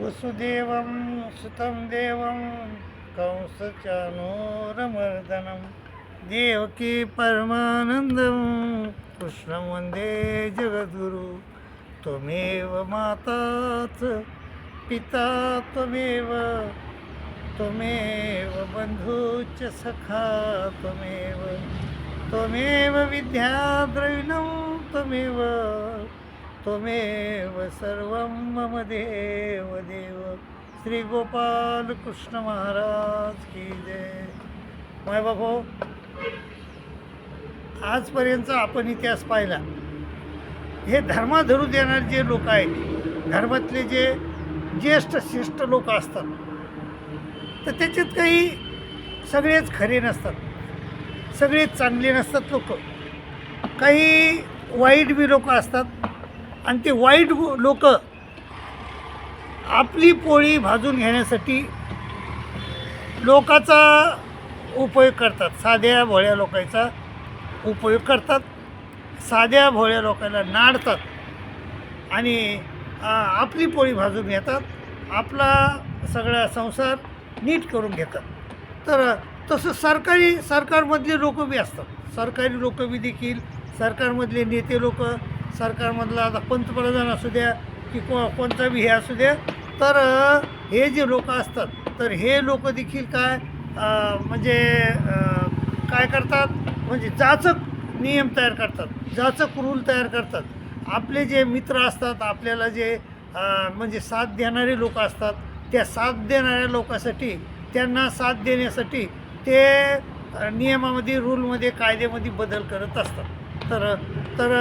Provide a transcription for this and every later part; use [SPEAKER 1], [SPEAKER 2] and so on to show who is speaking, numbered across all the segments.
[SPEAKER 1] वसुदेवं सुतं देवं कंसचानूरमर्दनं। देवकी परमानन्दं कृष्णं वन्दे जगद्गुरु। त्वमेव माता च पिता त्वमेव त्वमेव बन्धुश्च सखा त्वमेव। त्वमेव विद्याद्रविणं त्वमेव। त्वमेव सर्वं मम देव देव। श्री गोपाल कृष्ण महाराज की जय। माय बाबो आजपर्यंत आपण इतिहास पाहिला. हे धर्माधरू देणारे जे लोक आहेत धर्मातले जे ज्येष्ठ श्रेष्ठ लोक असतात तर त्याच्यात काही सगळेच खरे नसतात सगळेच चांगले नसतात लोक. काही वाईट बी लोक असतात आणि ते वाईट लोक आपली पोळी भाजून घेण्यासाठी लोकाचा उपयोग करतात. साध्या भोळ्या लोकांचा उपयोग करतात. साध्या भोळ्या लोकांना नाडतात. आणि आपली पोळी भाजून घेतात. आपला सगळा संसार नीट करून घेतात. तर तसं सरकारी सरकारमधले लोक बी असतात. सरकारी लोक बी देखील सरकारमधले नेते लोक सरकारमधला आता पंतप्रधान असू द्या की को कोणता बी हे असू द्या. तर हे जे लोक असतात तर हे लोक देखील काय म्हणजे काय करतात? म्हणजे जाचक नियम तयार करतात जाचक रूल तयार करतात. आपले जे मित्र असतात आपल्याला जे म्हणजे साथ देणारे लोक असतात त्या साथ देणाऱ्या लोकांसाठी त्यांना साथ देण्यासाठी ते नियमामध्ये रूलमध्ये कायद्यामध्ये बदल करत असतात. तर तर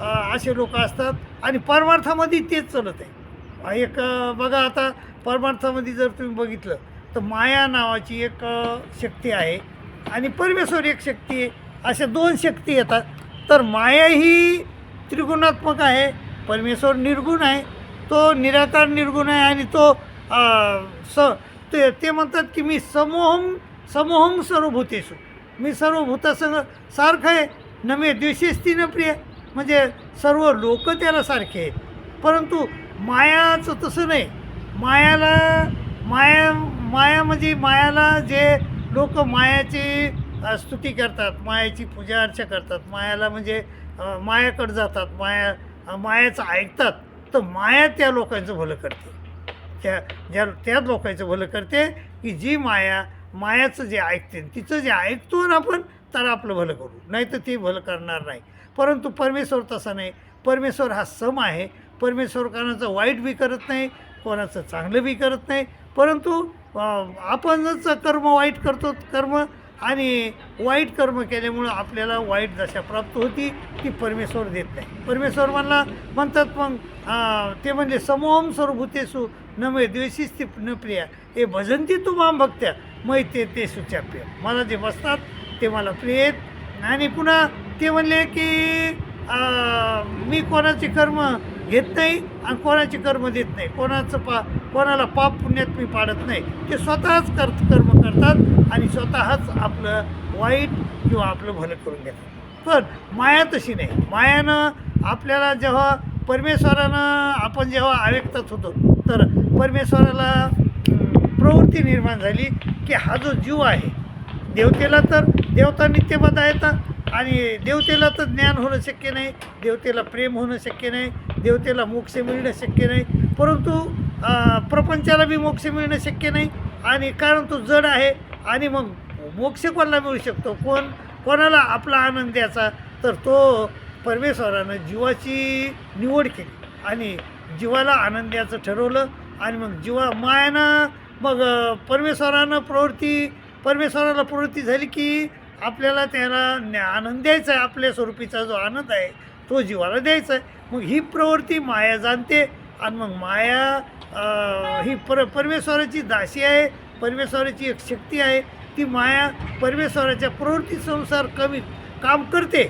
[SPEAKER 1] असे लोक असतात आणि परमार्थामध्ये तेच चालत आहे. एक बघा आता परमार्थामध्ये जर तुम्ही बघितलं तर माया नावाची एक शक्ती आहे आणि परमेश्वर एक शक्ती आहे अशा दोन शक्ती येतात. तर माया ही त्रिगुणात्मक आहे परमेश्वर निर्गुण आहे तो निराकार निर्गुण आहे आणि तो स ते ते म्हणतात की मी समोहम समोहम सर्वभूतेषु. मी सर्व भूतासंग सारखं आहे न मे द्वेषेस्ती न प्रिय. म्हणजे सर्व लोक त्याला सारखे आहेत. परंतु मायाचं तसं नाही. मायाला माया माया म्हणजे मायाला जे लोक मायाची स्तुती करतात मायाची पूजा अर्चा करतात मायाला म्हणजे मायाकडे जातात माया मायाचं ऐकतात तर माया त्या लोकांचं भलं करते. त्या ज्या त्या लोकांचं भलं करते की जी माया मायाचं जे ऐकते तिचं जे ऐकतो ना आपण तर आपलं भलं करू. नाही तर ते भलं करणार नाही. परंतु परमेश्वर तसा नाही. परमेश्वर हा सम आहे. परमेश्वर कोणाचं वाईट बी करत नाही कोणाचं चांगलं बी करत नाही. परंतु आपणच कर्म वाईट करतो कर्म आणि वाईट कर्म केल्यामुळं आपल्याला वाईट दशा प्राप्त होती ती परमेश्वर देत नाही. परमेश्वर म्हणला म्हणतात मग ते म्हणजे समोहम सर्वभूतेसु न मे ती न प्रिया. हे भजंती तू माम भक्त्या मै ते ते सुचाप्य मला जे बसतात ते मला प्रिय आहेत. आणि पुन्हा ते म्हणले की मी कोणाचे कर्म घेत नाही आणि कोणाचे कर्म देत नाही. कोणाचं पा कोणाला पाप पुण्यात मी पाडत नाही. ते स्वतःच कर कर्म करतात आणि स्वतःच आपलं वाईट किंवा आपलं भलं करून घेतात पण माया तशी नाही. मायानं आपल्याला जेव्हा परमेश्वरानं आपण जेव्हा अव्यक्तात होतो तर परमेश्वराला प्रवृत्ती निर्माण झाली की हा जो जीव आहे देवतेला तर देवता नित्यबद्ध येतात आणि देवतेला तर ज्ञान होणं शक्य नाही देवतेला प्रेम होणं शक्य नाही देवतेला मोक्ष मिळणं शक्य नाही. परंतु प्रपंचाला बी मोक्ष मिळणं शक्य नाही आणि कारण तो जड आहे आणि मग मोक्ष कोणाला मिळू शकतो? कोण? कोणाला आपला आनंद द्यायचा? तर तो परमेश्वरानं जीवाची निवड केली आणि जीवाला आनंद द्यायचं ठरवलं आणि मग जीवा मायानं मग परमेश्वरानं प्रवृत्ती परमेश्वराला प्रवृत्ती झाली की आपल्याला त्याला आनंद द्यायचा आहे आपल्या स्वरूपीचा जो आनंद आहे तो जीवाला द्यायचा आहे. मग ही प्रवृत्ती माया जाणते आणि मग माया ही पर परमेश्वराची दासी आहे परमेश्वराची एक शक्ती आहे. ती माया परमेश्वराच्या प्रवृत्तीनुसार कमी काम करते.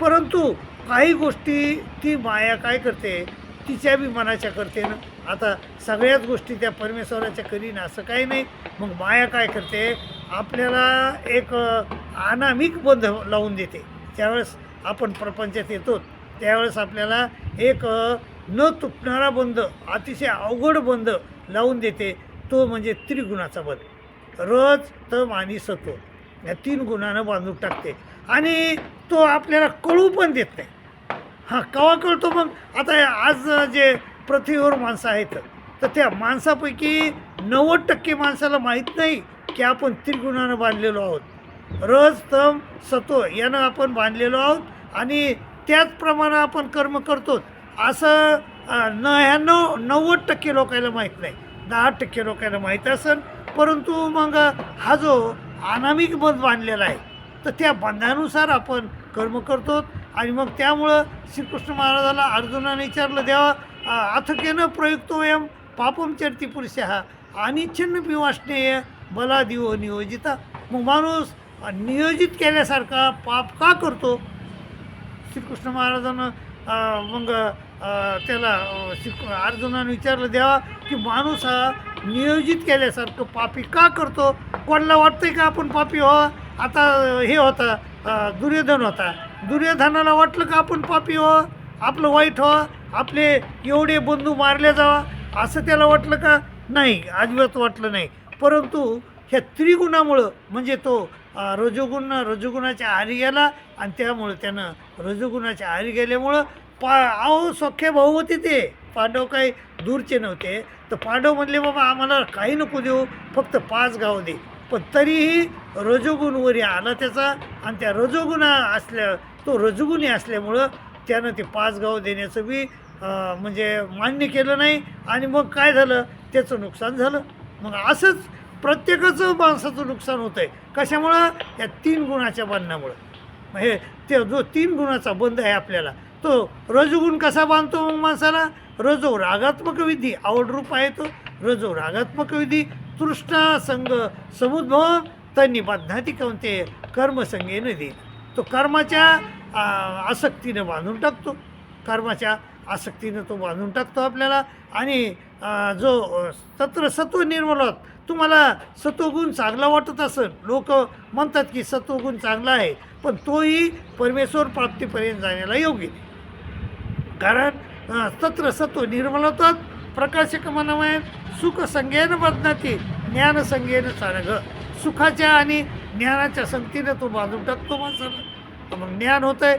[SPEAKER 1] परंतु काही गोष्टी ती माया काय करते? तिच्या बी मनाच्या करते ना. आता सगळ्याच गोष्टी त्या परमेश्वराच्या करीन असं काही नाही. मग माया काय करते? आपल्याला एक अनामिक बंध लावून देते. त्यावेळेस आपण प्रपंचात येतो त्यावेळेस आपल्याला एक न तुटणारा बंध अतिशय अवघड बंध लावून देते. तो म्हणजे त्रिगुणाचा बंध. रज तम आणि सत्व. या तीन गुणानं बांधून टाकते. आणि तो आपल्याला कळू पण देत नाही. हां केव्हा कळतो मग? आता आज जे पृथ्वीवर माणसं आहेत. तर त्या माणसापैकी नव्वद टक्के माणसाला माहीत नाही की आपण त्रिगुणानं बांधलेलो आहोत. रज तम सत्व यानं आपण बांधलेलो आहोत आणि त्याचप्रमाणे आपण कर्म करतो. असं अं, नव्याण्णव नव्वद टक्के लोकांना माहीत नाही. दहा टक्के लोकांना माहीत असेल परंतु मग हा जो अनामिक बंध बांधलेला आहे तर त्या बंधानुसार आपण कर्म करतो. आणि मग त्यामुळं श्रीकृष्ण महाराजाला अर्जुनाने विचारलं देवा अथकेनं प्रयुक्तोयम पापम चरती पुरुष। हा अनिच्छन्न पिवाष्णेय बला नियोजिता। मग माणूस नियोजित केल्यासारखा पाप का करतो? श्रीकृष्ण महाराजानं मग त्याला श्री अर्जुनानं विचारलं द्यावा की माणूस हा नियोजित केल्यासारखं पापी का करतो? कोणाला वाटतंय का आपण पापी हो आता हे होता दुर्योधन होता. दुर्योधनाला वाटलं का आपण पापी हो आपलं वाईट व्हा आपले एवढे बंधू मारले जावा असं त्याला वाटलं का? नाही अजिबात वाटलं नाही. परंतु ह्या त्रिगुणामुळं म्हणजे तो रजोगुण रजोगुणाच्या आरी गेला आणि त्यामुळं त्यानं रजोगुणाच्या आरी गेल्यामुळं पा अहो सख्खे भाऊ होते ते. पांडव काही दूरचे नव्हते. तर पांडव म्हणले बाबा आम्हाला काही नको देऊ फक्त पाच गाव दे. पण तरीही रजोगुण वरी आला त्याचा आणि त्या रजोगुणा असल्या तो रजोगुणी असल्यामुळं त्यानं ते पाच गाव देण्याचं बी म्हणजे मान्य केलं नाही. आणि मग काय झालं? त्याचं नुकसान झालं. मग असंच प्रत्येकाचं माणसाचं नुकसान होतं आहे कशामुळं? या तीन गुणाच्या बांधण्यामुळं. मग हे ते जो तीन गुणाचा बंध आहे आपल्याला तो रजोगुण कसा बांधतो मग माणसाला? रजो रागात्मक विधी आवडरूप आहे तो. रजो रागात्मक विधी तृष्णा संग समुद्भव तन्नी बांधनाती कोणते कर्मसंगेनं दे तो कर्माच्या आसक्तीनं बांधून टाकतो. कर्माच्या आसक्तीनं तो बांधून टाकतो आपल्याला. आणि जो तत्र सत्व निर्मलात तुम्हाला सत्वगुण चांगला वाटत असेल. लोक म्हणतात की सत्वगुण चांगला आहे पण तोही परमेश्वर प्राप्तीपर्यंत जाण्याला योग्य नाही. कारण तत्र सत्व निर्मलतात प्रकाशक मनमय सुख संज्ञेनं बदनाती ज्ञान संज्ञेनं चालग सुखाच्या आणि ज्ञानाच्या संगतीनं तो बांधून टाकतो माणसाला. मग ज्ञान होतं आहे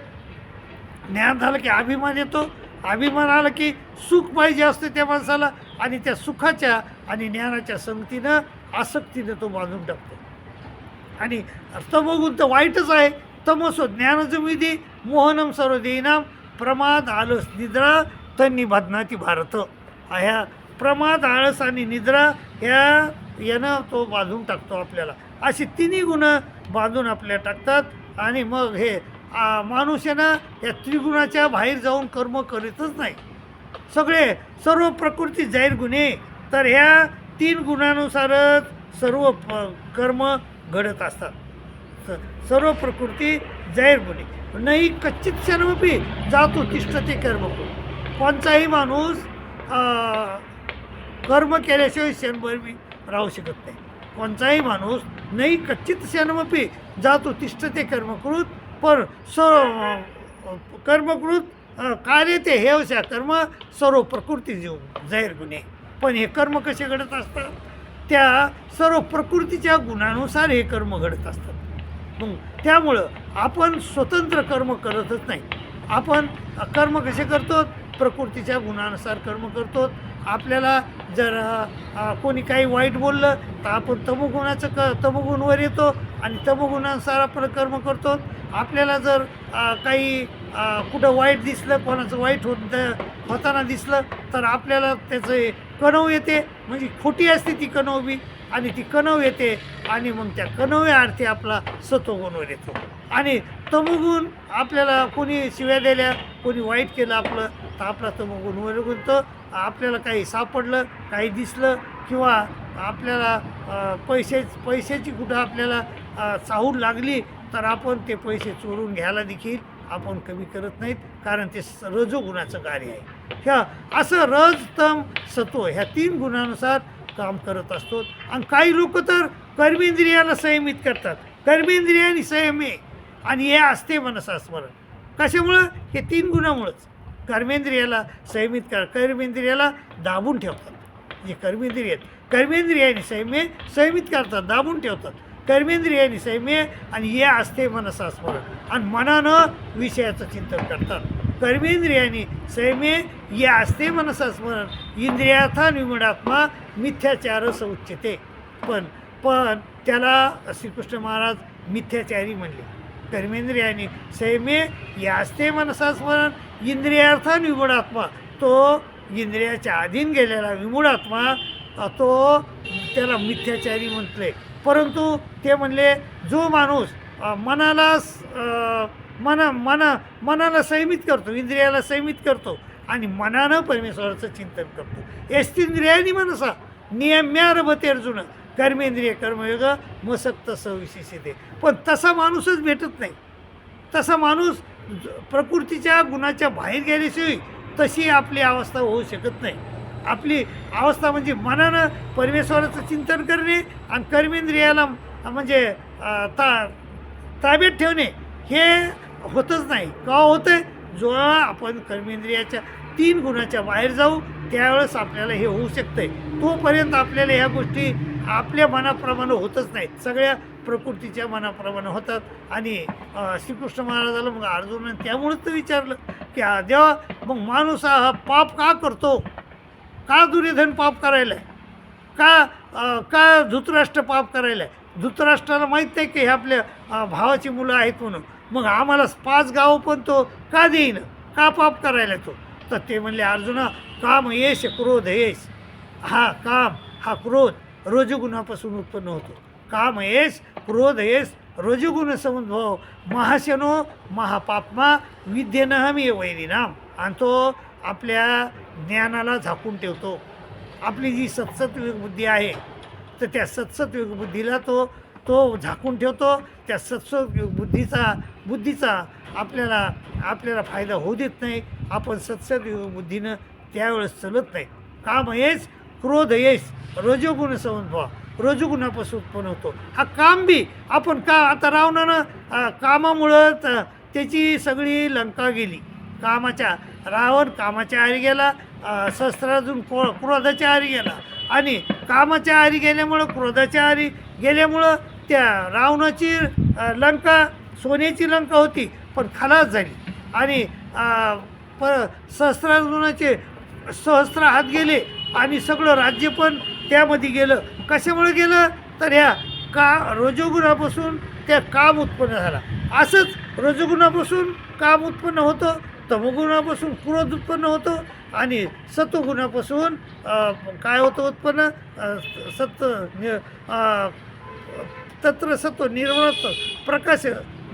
[SPEAKER 1] ज्ञान झालं की अभिमान येतो. अभिमान आलं की सुख पाहिजे असते त्या माणसाला आणि त्या सुखाच्या आणि ज्ञानाच्या संगतीनं आसक्तीनं तो बांधून टाकतो. आणि तमोगुण तर वाईटच आहे. तमसो ज्ञानजमिदी मोहनम सर्व देईनाम प्रमाद आलस निद्रा तन्नी बदनाती भारत. ह्या प्रमाद आळस आणि निद्रा ह्या यानं तो बांधून टाकतो आपल्याला. अशी तिन्ही गुणं बांधून आपल्या टाकतात. आणि मग हे माणूस आहे ना या त्रिगुणाच्या बाहेर जाऊन कर्म करीतच नाही. सगळे सर्व प्रकृती जाहीर गुन्हे. तर ह्या तीन गुणानुसारच सर्व प कर्म घडत असतात. सर्व प्रकृती जाहीर गुन्हे. नाही कच्चित क्षणमपी जातो तिष्ठते कर्म करून. कोणताही माणूस कर्म केल्याशिवाय क्षणभर मी राहू शकत नाही. कोणताही माणूस नाही कच्चित क्षणमपी जातो तिष्ठते ते कर्मकृत पर सर्व कर्मकृत कार्य ते हे अशा कर्म सर्व प्रकृती जीव जाहीर गुन्हे पण हे कर्म कसे घडत असतात? त्या सर्व प्रकृतीच्या गुणानुसार हे कर्म घडत असतात. मग त्यामुळं आपण स्वतंत्र कर्म करतच नाही. आपण कर्म कसे करतो? प्रकृतीच्या गुणानुसार कर्म करतो. आपल्याला जर कोणी काही वाईट बोललं तर आपण तमोगुणाचं क तमोगुणवर येतो. आणि तमगुणानुसार आपण कर्म करतो. आपल्याला जर काही कुठं वाईट दिसलं कोणाचं वाईट होत होताना दिसलं तर आपल्याला त्याचं कणव येते. म्हणजे खोटी असते ती कणव बी आणि ती कणव येते आणि मग त्या कणव्या अर्थी आपला सत्वगुणवर येतो. आणि तमगुण आपल्याला कोणी शिव्या दिल्या कोणी वाईट केलं आपलं तर आपला तमगुण वर आपल्याला काही सापडलं काही दिसलं किंवा आपल्याला पैसे पैशाची कुठं आपल्याला चाहूल लागली तर आपण ते पैसे चोरून घ्यायला देखील आपण कमी करत नाहीत कारण ते स- रजोगुणाचं कार्य आहे. ह्या असं रज तम सत्व ह्या तीन गुणानुसार काम करत असतो. आणि काही लोक तर कर्मेंद्रियाला संयमित करतात. कर्मेंद्रियाने संयम आहे. आणि हे असते मनसा स्मरण कशामुळं? हे तीन गुणामुळंच. कर्मेंद्रियाला संयमित कर कर्मेंद्रियाला दाबून ठेवतात. जे कर्मेंद्रिय आहेत कर्मेंद्रियाने संयमे संयमित करतात दाबून ठेवतात. कर्मेंद्रियाने संयमे आणि ये असते मनसा स्मरण आणि मनानं विषयाचं चिंतन करतात. कर्मेंद्रियाने संयमे ये असते मनसा स्मरण इंद्रियाथा विमुडात्मा मिथ्याचार उच्चते पण पण त्याला श्रीकृष्ण महाराज मिथ्याचारी म्हणले. कर्मेंद्रियाने संयमे या असते मनसा स्मरण इंद्रियार्थ विमुडात्मा तो इंद्रियाच्या अधीन गेलेला विमुळात्मा तो त्याला मिथ्याचारी म्हटले. परंतु ते म्हणले जो माणूस मनाला मना मना मनाला संयमित करतो इंद्रियाला संयमित करतो आणि मनानं परमेश्वराचं चिंतन करतो. यस्तिंद्रियानी मनसा नियम्या रभते अर्जुन कर्मेंद्रिय कर्मयोग मसक्त सविशेषते. पण तसा माणूसच भेटत नाही. तसा माणूस ज- प्रकृतीच्या गुणाच्या बाहेर गेल्याशिवाय तशी आपली अवस्था होऊ शकत नाही. आपली अवस्था म्हणजे मनानं परमेश्वराचं चिंतन करणे आणि कर्मेंद्रियाला म्हणजे ता ताब्यात ठेवणे हे होतच नाही. का होतं जेव्हा आपण कर्मेंद्रियाच्या तीन गुणाच्या बाहेर जाऊ त्यावेळेस आपल्याला हे होऊ शकतंय. तोपर्यंत आपल्याला ह्या गोष्टी आपल्या मनाप्रमाणे होतच नाहीत. सगळ्या प्रकृतीच्या मनाप्रमाणे होतात. आणि श्रीकृष्ण महाराजाला मग अर्जुनाने त्यामुळेच तर विचारलं की देवा मग माणूस हा पाप का करतो? का दुर्योधन पाप करायला का का धृतराष्ट्र पाप करायला धृतराष्ट्राला माहीत नाही की हे आपल्या भावाची मुलं आहेत म्हणून. मग आम्हाला पाच गाव पण तो का देईन? का पाप करायला तो? तर ते म्हणले अर्जुना काम यश क्रोध यश. हा काम हा क्रोध रजगुणापासून उत्पन्न होतो. काम यश क्रोध यश रजगुण समद्भव हो. महाशनो महापापमा विद्येनं हमी वैरिनाम आणि तो आपल्या ज्ञानाला झाकून ठेवतो. आपली जी सत्सत्विक बुद्धी आहे तर त्या सत्सत्विक बुद्धीला तो तो झाकून ठेवतो. त्या सत्सत्विक बुद्धीचा बुद्धीचा आपल्याला आपल्याला फायदा होऊ देत नाही. आपण सत्सत्विक बुद्धीनं त्यावेळेस चलत नाही. काम येस क्रोध येस रजोगुण समजभाव रजोगुणापासून उत्पन्न होतो. हा काम बी आपण का आता रावणानं कामामुळं त्याची सगळी लंका गेली. कामाच्या रावण कामाच्या आरी गेला अं, शस्त्रातून को क्रोधाच्या आरी गेला. आणि कामाच्या आरी गेल्यामुळं क्रोधाच्या आरी गेल्यामुळं त्या रावणाची लंका सोन्याची लंका होती पण खलास झाली. आणि प सहस्रार्जुनाचे सहस्त्र हात गेले आणि सगळं राज्य पण त्यामध्ये गेलं. कशामुळे गेलं? तर ह्या का रजोगुणापासून त्या काम उत्पन्न झाला. असंच रजोगुणापासून काम उत्पन्न होतं. तमगुणापासून क्रोध उत्पन्न होतो आणि सत्वगुणापासून काय होतं उत्पन्न? सत्व तत्र सत्व निर्मळत्व प्रकाश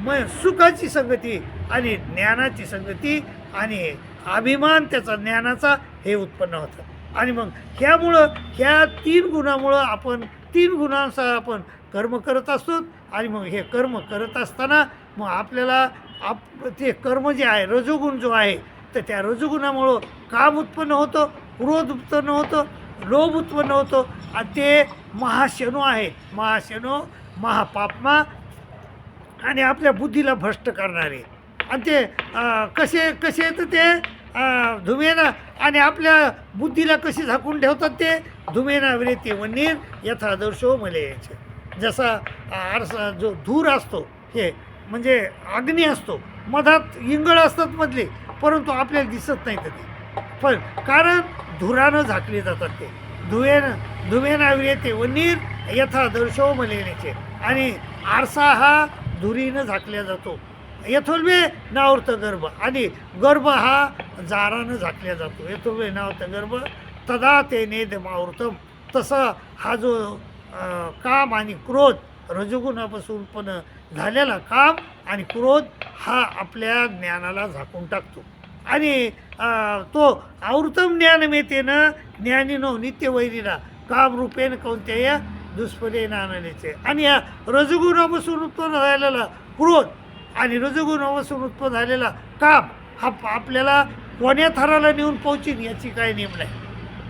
[SPEAKER 1] मय सुखाची संगती आणि ज्ञानाची संगती आणि अभिमान त्याचा ज्ञानाचा हे उत्पन्न होतं. आणि मग ह्यामुळं ह्या तीन गुणामुळं आपण तीन गुणांचा आपण कर्म करत असतो आणि मग हे कर्म करत असताना मग आपल्याला आप ते कर्म जे आहे रजोगुण जो आहे तर त्या रजोगुणामुळं काम उत्पन्न होतं क्रोध उत्पन्न होतं लोभ उत्पन्न होतो. आणि ते महाशनो आहे. महाशनो महापापमा आणि आपल्या बुद्धीला भ्रष्ट करणारे. आणि ते कसे कसे तर ते? धुमेना आणि आपल्या बुद्धीला कशी झाकून ठेवतात ते? धुमेना विरेते वनीर यथादर्शो मले यायचे जसा आरसा जो धूर असतो हे म्हणजे अग्नी असतो. मधात इंगळ असतात मधले परंतु आपल्याला दिसत नाही तर ते. पण कारण धुरानं झाकले जातात ते. धुवेनं ते व नीर यथा दर्शव मलेनेचे. आणि आरसा हा धुरीनं झाकल्या जातो. यथोल्वे नावृत गर्भ. आणि गर्भ हा जारानं झाकल्या जातो. यथोल्वे नावृत गर्भ. तदा ते नेद मावृतम. तसा हा जो काम आणि क्रोध रजगुणापासून पण झालेला काम आणि क्रोध हा आपल्या ज्ञानाला झाकून टाकतो. आणि तो आवृतम ज्ञान मेतेनं ज्ञानीनो नित्यवैरीला काम रूपेन कोणत्याही दुष्पदे आणि या रजगुणापासून उत्पन्न झालेला क्रोध आणि रजगुणापासून उत्पन्न झालेला काम हा आपल्याला कोण्या थराला नेऊन पोहोचीन याची काय नियम नाही.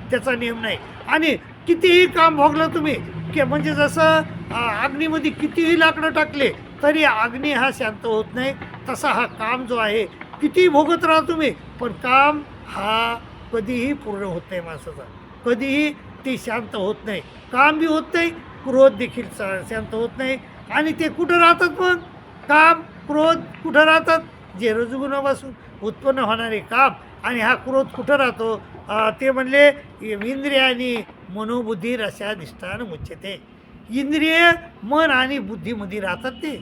[SPEAKER 1] त्याचा नियम नाही. आणि कितीही काम भोगलं तुम्ही की म्हणजे जसं अग्नीमध्ये कितीही लाकडं टाकले तरी अग्नी हा शांत होत नाही. तसा हा काम जो आहे कितीही भोगत राहा तुम्ही पण काम हा कधीही पूर्ण होत नाही माणसाचा. कधीही ते शांत होत नाही. काम बी होत नाही क्रोध देखील शांत होत नाही. आणि ते कुठं राहतात मग काम क्रोध कुठं राहतात? जे रजगुणापासून उत्पन्न होणारे काम आणि हा क्रोध कुठं राहतो? ते म्हणले इंद्रियानी आणि मनोबुद्धी रसाधिष्ठान मुच्यते. इंद्रिय मन आणि बुद्धीमध्ये राहतात ते.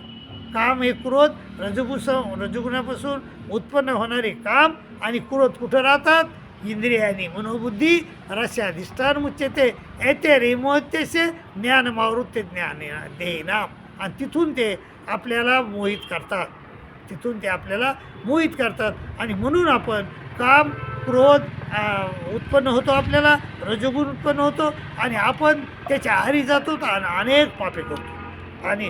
[SPEAKER 1] काम हे क्रोध रजगुस रजगुणापासून उत्पन्न होणारे काम आणि क्रोध कुठं राहतात? इंद्रिय आणि मनोबुद्धी रस्याधिष्ठान मुच्यते. येते रेमोहत्यसे ज्ञान मावृत्ते ज्ञान देनाम आणि तिथून ते आपल्याला मोहित करतात. तिथून ते आपल्याला मोहित करतात. आणि म्हणून आपण काम क्रोध उत्पन्न होतो आपल्याला रजगुण उत्पन्न होतो आणि आपण त्याच्या आहारी जातो आणि अनेक पापे करतो. आणि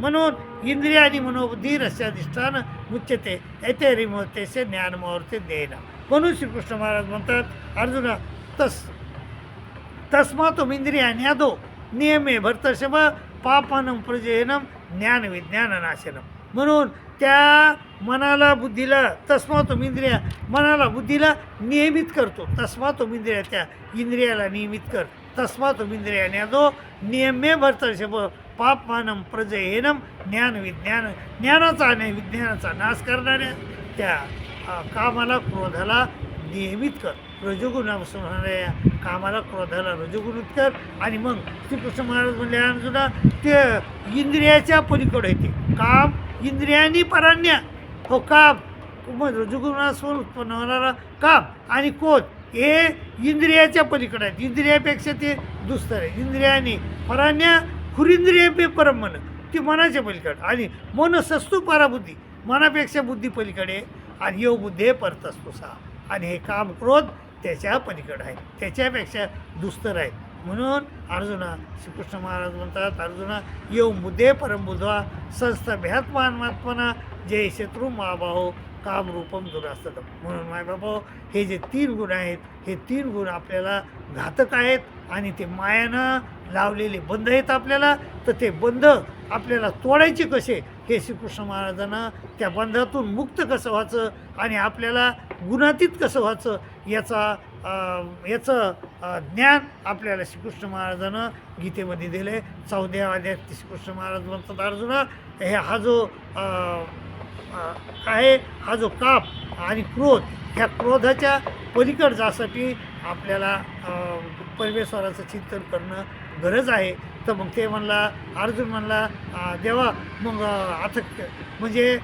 [SPEAKER 1] म्हणून इंद्रिय आणि मनोबुद्धी रस्याधिष्ठान मुच्यते येते रिमोतेसे ज्ञानमावरते देना. म्हणून श्रीकृष्ण महाराज म्हणतात अर्जुना तस तस्मातुम इंद्रियान्यादो नियमे भरतशम पापानं प्रजयनम ज्ञान विज्ञान नाशनम म्हणून त्या मनाला बुद्धीला तस्मातुम इंद्रिया मनाला बुद्धीला नियमित करतो. तस्मातुम इंद्रिया त्या इंद्रियाला नियमित कर. तस्मातुम इंद्रियान्यादो नियमे भरतर्षभ पापमानम प्रजयनम ज्ञान विज्ञान ज्ञानाचा आणि विज्ञानाचा नाश करणाऱ्या त्या कामाला क्रोधाला नियमित कर. रजोगुणापासून होणाऱ्या कामाला क्रोधाला रजोगुणित कर. आणि मग श्रीकृष्ण महाराज म्हणले अर्जुना ते इंद्रियाच्या पलीकडे येते काम इंद्रियांनी परान्य हो काम मग उत्पन्न होणारा काम आणि क्रोध हे इंद्रियाच्या पलीकडे आहेत. इंद्रियापेक्षा ते दुस्तर आहे. इंद्रियानी परान्य खुरिंद्रिय परम मन ती मनाच्या पलीकडे. आणि मन सस्तू पराबुद्धी. मनापेक्षा बुद्धी पलीकडे आणि योग बुद्धे असतो सा. आणि हे काम क्रोध त्याच्या पलीकडे आहे. त्याच्यापेक्षा दुस्तर आहे. म्हणून अर्जुना श्रीकृष्ण महाराज म्हणतात अर्जुना येऊन बुद्धे परमबुद्धा संस्था भ्यात्मात्मना जय शत्रू महाभाव कामरूपम दुरास्तम म्हणून मायबाबा हे जे तीन गुण आहेत हे तीन गुण आपल्याला घातक आहेत आणि ते मायानं लावलेले बंध आहेत आपल्याला तर ते बंध आपल्याला तोडायचे कसे? हे श्रीकृष्ण महाराजांना त्या बंधातून मुक्त कसं व्हायचं आणि आपल्याला गुणातीत कसं व्हायचं याचा याचं ज्ञान आपल्याला श्रीकृष्ण महाराजानं गीतेमध्ये दिलं आहे चौद्या श्रीकृष्ण महाराज म्हणतात अर्जुना हे हा जो आहे हा जो काप आणि क्रोध ह्या क्रोधाच्या पलीकड जासाठी आपल्याला परमेश्वराचं चिंतन करणं गरज आहे. तर मग ते म्हणला अर्जुन म्हणला देवा मग आता म्हणजे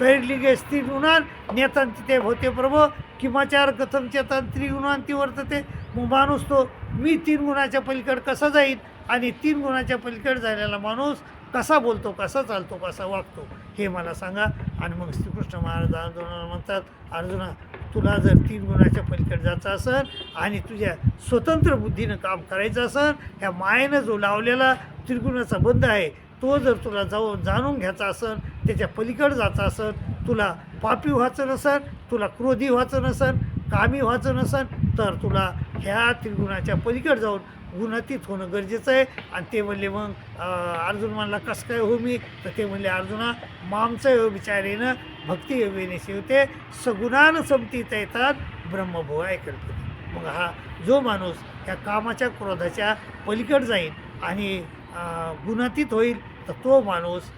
[SPEAKER 1] कैरलिगे स्त्री गुणान नेतांती ते होते प्रभो. किमाचार कथम चेतन त्रिगुणांती वर्तते. मग माणूस तो मी तीन गुणाच्या पलीकड कसा जाईल आणि तीन गुणाच्या पलीकड झालेला माणूस कसा बोलतो कसा चालतो कसा वागतो हे मला सांगा. आणि मग श्रीकृष्ण महाराज अर्जुनाला म्हणतात अर्जुना तुला जर तीन गुणाच्या पलीकडे जायचं असेल आणि तुझ्या स्वतंत्र बुद्धीनं काम करायचं असेल ह्या मायेनं जो लावलेला त्रिगुणाचा बंध आहे तो जर तुला जाऊ जाणून घ्यायचा असेल त्याच्या पलीकडे जायचं असेल तुला पापी व्हायचं नसेल तुला क्रोधी व्हायचं नसेल कामी व्हायचं नसेल तर तुला ह्या त्रिगुणाच्या पलीकडे जाऊन गुणातीत होणं गरजेचं आहे. आणि ते म्हणले मग अर्जुन म्हणला कसं काय हो मी? तर ते म्हणले अर्जुना मामचं योग विचारेनं भक्ती योगेने शिवते सगुणानं समतीत येतात ब्रह्मभुवाय कल्पते मग हा जो माणूस या कामाच्या क्रोधाच्या पलीकड जाईल आणि गुणातीत होईल तर तो माणूस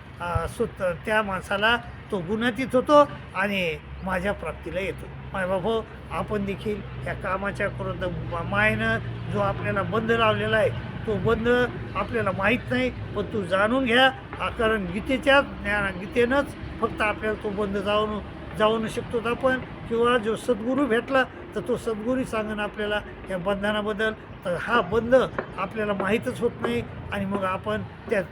[SPEAKER 1] सु त्या माणसाला तो गुणातीत होतो आणि माझ्या प्राप्तीला येतो. माय बाबा आपण देखील या कामाच्या क्रोध मायनं जो आपल्याला बंध लावलेला आहे तो बंध आपल्याला माहीत नाही पण तू जाणून घ्या कारण गीतेच्या ज्ञान गीतेनंच फक्त आपल्याला तो बंध जाऊन जाऊ शकतो आपण. किंवा जो सद्गुरू भेटला तर तो सद्गुरू सांगन आपल्याला या बंधनाबद्दल. तर हा बंध आपल्याला माहीतच होत नाही आणि मग आपण त्या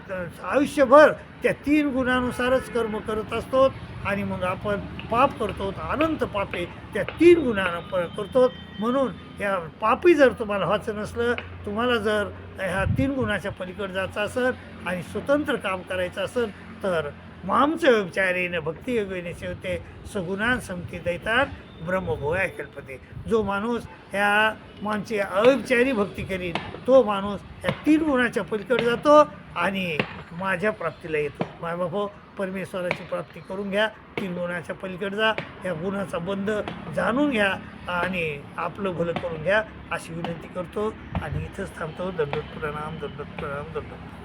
[SPEAKER 1] आयुष्यभर त्या तीन गुणानुसारच कर्म करत असतो आणि मग आपण पाप करतो अनंत पापे त्या तीन गुणानं प करतो. म्हणून या पापी जर तुम्हाला व्हायचं नसलं तुम्हाला जर ह्या तीन गुणाच्या पलीकडे जायचं असेल आणि स्वतंत्र काम करायचं असेल तर मामचं विचारेनं भक्ती योगेने शेवते सगुणान समती दैतात. ब्रह्मभोया कल्पते. जो माणूस ह्या माणसे अविचारी भक्ती करीन तो माणूस ह्या तीन गुणाच्या पलीकडे जातो आणि माझ्या प्राप्तीला येतो. माय बाबा परमेश्वराची प्राप्ती करून घ्या तीन गुणाच्या पलीकडे जा या गुणाचा बंध जाणून घ्या आणि आपलं भलं करून घ्या अशी विनंती करतो. आणि इथंच थांबतो. दंडोत प्रणाम दंडोत प्रणाम दंडोत प्रणाम.